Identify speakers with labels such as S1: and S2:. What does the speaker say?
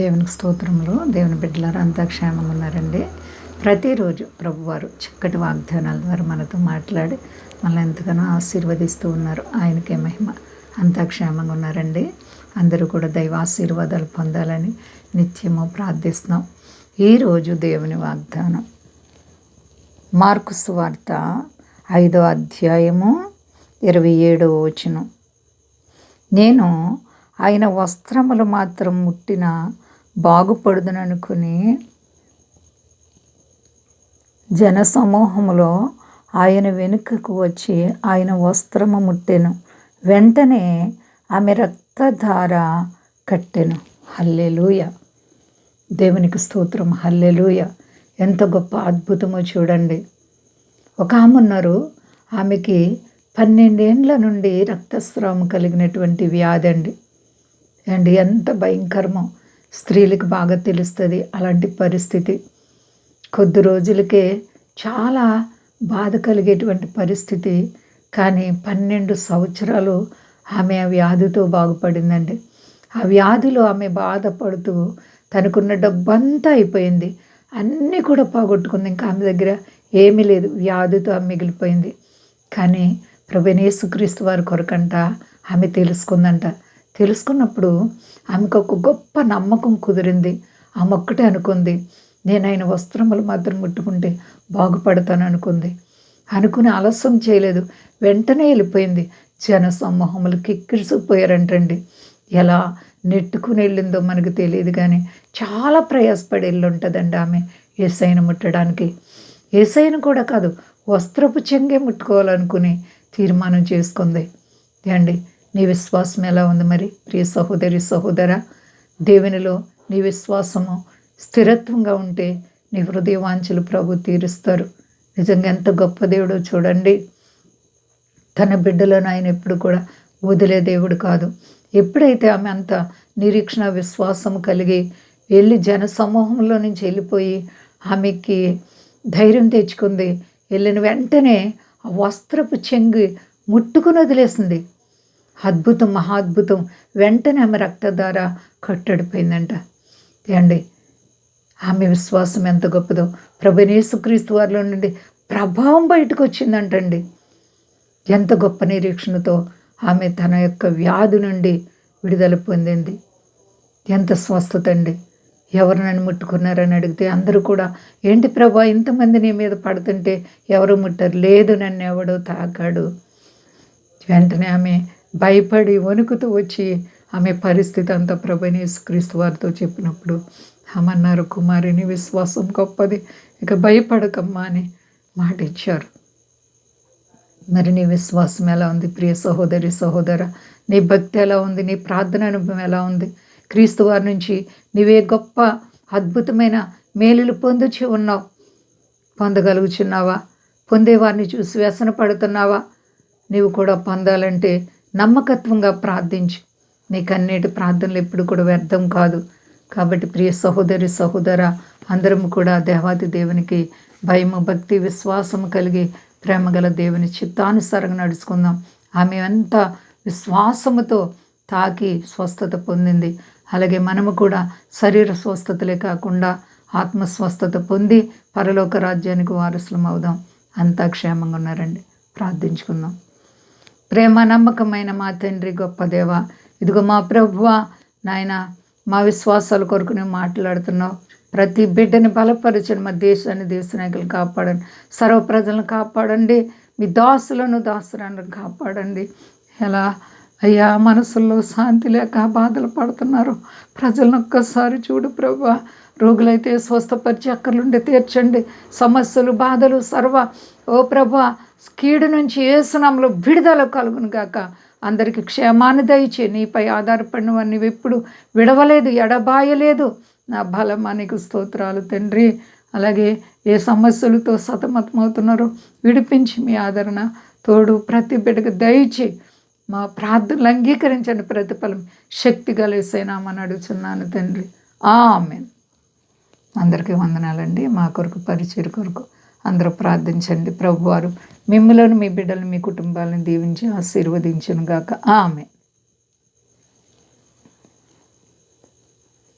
S1: దేవునికి స్తోత్రములు. దేవుని బిడ్డలారు అంతా క్షేమంగా ఉన్నారండి. ప్రతిరోజు ప్రభువారు చక్కటి వాగ్దానాల ద్వారా మనతో మాట్లాడి మనల్ని ఎంతగానో ఆశీర్వదిస్తూ ఉన్నారు. ఆయనకే మహిమ. అంతా క్షేమంగా ఉన్నారండి. అందరూ కూడా దైవ ఆశీర్వాదాలు పొందాలని నిత్యము ప్రార్థిస్తున్నాం. ఈరోజు దేవుని వాగ్దానం. మార్కు సువార్త ఐదో అధ్యాయము ఇరవై ఏడవ వచనం. నేను ఆయన వస్త్రములు మాత్రం ముట్టిన బాగుపడుదననుకుని జన సమూహములో ఆయన వెనుకకు వచ్చి ఆయన వస్త్రము ముట్టెను. వెంటనే ఆమె రక్తధార కట్టెను. హల్లెలూయ! దేవునికి స్తోత్రం. హల్లెలూయ! ఎంత గొప్ప అద్భుతమో చూడండి. ఒక ఆమె ఉన్నారు. ఆమెకి పన్నెండేండ్ల నుండి రక్తస్రావం కలిగినటువంటి వ్యాధి అండి. అండి ఎంత భయంకరమో. స్త్రీలకు బాగా తెలుస్తుంది అలాంటి పరిస్థితి. కొద్ది రోజులకే చాలా బాధ కలిగేటువంటి పరిస్థితి. కానీ పన్నెండు సంవత్సరాలు ఆమె ఆ వ్యాధితో బాగుపడిందండి. ఆ వ్యాధిలో ఆమె బాధపడుతూ తనకున్న డబ్బంతా అయిపోయింది. అన్నీ కూడా పోగొట్టుకుంది. ఇంకా ఆమె దగ్గర ఏమీ లేదు. వ్యాధితో ఆమె మిగిలిపోయింది. కానీ ప్రభునేసుక్రీస్తు వారి కొరకంట ఆమె తెలుసుకుందంట. తెలుసుకున్నప్పుడు ఆమెకు ఒక గొప్ప నమ్మకం కుదిరింది. ఆమె ఒక్కటే అనుకుంది నేను ఆయన వస్త్రములు మాత్రం ముట్టుకుంటే బాగుపడతాను అనుకుంది అనుకుని ఆలస్యం చేయలేదు. వెంటనే వెళ్ళిపోయింది. జన సమూహములు కిక్కిరిసిపోయారంటండి. ఎలా నెట్టుకుని వెళ్ళిందో మనకు తెలియదు కానీ చాలా ప్రయాసపడి వెళ్ళి ఉంటుందండి ఆమె ఏసైన ముట్టడానికి. ఏసైను కూడా కాదు వస్త్రపు చెంగే ముట్టుకోవాలనుకుని తీర్మానం చేసుకుంది. అండి నీ విశ్వాసం ఎలా ఉంది మరి? ప్రియ సహోదరి సహోదర దేవునిలో నీ విశ్వాసము స్థిరత్వంగా ఉంటే నీ హృదయ వాంఛలు ప్రభు తీరుస్తారు. నిజంగా ఎంత గొప్ప దేవుడో చూడండి. తన బిడ్డలను ఆయన ఎప్పుడు కూడా వదిలే దేవుడు కాదు. ఎప్పుడైతే ఆమె అంత నిరీక్షణ విశ్వాసం కలిగి వెళ్ళి జన సమూహంలో నుంచి వెళ్ళిపోయి ఆమెకి ధైర్యం తెచ్చుకుంది వెళ్ళిన వెంటనే ఆ వస్త్రపు చెంగి ముట్టుకుని వదిలేసింది. అద్భుతం మహాద్భుతం. వెంటనే ఆమె రక్తధార కట్టడిపోయిందంట. అండి ఆమె విశ్వాసం ఎంత గొప్పదో. ప్రభునేసుక్రీస్తు వారిలో నుండి ప్రభావం బయటకు వచ్చిందంటండి ఎంత గొప్ప నిరీక్షణతో ఆమె తన యొక్క వ్యాధి నుండి విడుదల పొందింది. ఎంత స్వస్థత అండి. ఎవరు నన్ను ముట్టుకున్నారని అడిగితే అందరూ కూడా ఏంటి ప్రభా ఇంతమంది నీ మీద పడుతుంటే ఎవరు ముట్టారు? లేదు నన్ను ఎవడో తాకాడు. వెంటనే ఆమె భయపడి వణుకుతూ వచ్చి ఆమె పరిస్థితి అంతా ప్రభుని క్రీస్తు వారితో చెప్పినప్పుడు అమన్నారు కుమారిని విశ్వాసం గొప్పది ఇక భయపడకమ్మా అని మాట ఇచ్చారు. మరి నీ విశ్వాసం ఎలా ఉంది ప్రియ సహోదరి సహోదర? నీ భక్తి ఎలా ఉంది నీ ప్రార్థన అనుభవం ఎలా ఉంది? క్రీస్తు వారి నుంచి నీవే గొప్ప అద్భుతమైన మేలులు పొందుచి ఉన్నావు. పొందగలుగుచున్నావా? పొందేవారిని చూసి వ్యసన పడుతున్నావా నీవు కూడా పొందాలంటే నమ్మకత్వంగా ప్రార్థించు. నీకన్నిటి ప్రార్థనలు ఎప్పుడు కూడా వ్యర్థం కాదు. కాబట్టి ప్రియ సహోదరి సహోదర అందరం కూడా దేవాది దేవునికి భయము భక్తి విశ్వాసము కలిగి ప్రేమగల దేవుని చిత్తానుసారంగా నడుచుకుందాం. ఆమె అంతా విశ్వాసముతో తాకి స్వస్థత పొందింది. అలాగే మనము కూడా శరీర స్వస్థతలే కాకుండా ఆత్మ స్వస్థత పొంది పరలోక రాజ్యానికి వారసులం అవుదాం. అంతా క్షేమంగా ఉన్నారండి. ప్రార్థించుకుందాం. ప్రేమ నమ్మకమైన మా తండ్రి గొప్ప దేవ. ఇదిగో మా ప్రభువ నాయన మా విశ్వాసాల కొరకు నువ్వు మాట్లాడుతున్నావు. ప్రతి బిడ్డని బలపరచండి మా దేశాన్ని దేశ నాయకులు కాపాడండి. సర్వ ప్రజలను కాపాడండి. మీ దాసులను దాసులను కాపాడండి. ఎలా? అయ్యా మనసుల్లో శాంతి లేక బాధలు పడుతున్నారు. ప్రజలను ఒక్కసారి చూడు ప్రభా రోగులైతే స్వస్థపరిచి అక్కర్లుండి తీర్చండి. సమస్యలు బాధలు సర్వ. ఓ ప్రభా కీడు నుంచి ఏసునాంలో విడుదల కలుగును గాక. అందరికి క్షేమాన్ని దయచే నీపై ఆధారపడినవన్నీ ఎప్పుడు విడవలేదు ఎడబాయలేదు. నా బలమానికి స్తోత్రాలు తండ్రి. అలాగే ఏ సమస్యలతో సతమతమవుతున్నారో విడిపించి మీ ఆదరణ తోడు ప్రతి బిడ్డకు దయచి మా ప్రార్థనలు అంగీకరించండి ప్రతిఫలం శక్తి కలిసేనామని అడుగుతున్నాను తండ్రి. ఆమె అందరికీ వందనాలండి. మా కొరకు పరిచయ కొరకు అందరూ ప్రార్థించండి. ప్రభువారు మిమ్మలను మీ బిడ్డలు మీ కుటుంబాలను దీవించి ఆశీర్వదించను గాక. ఆమె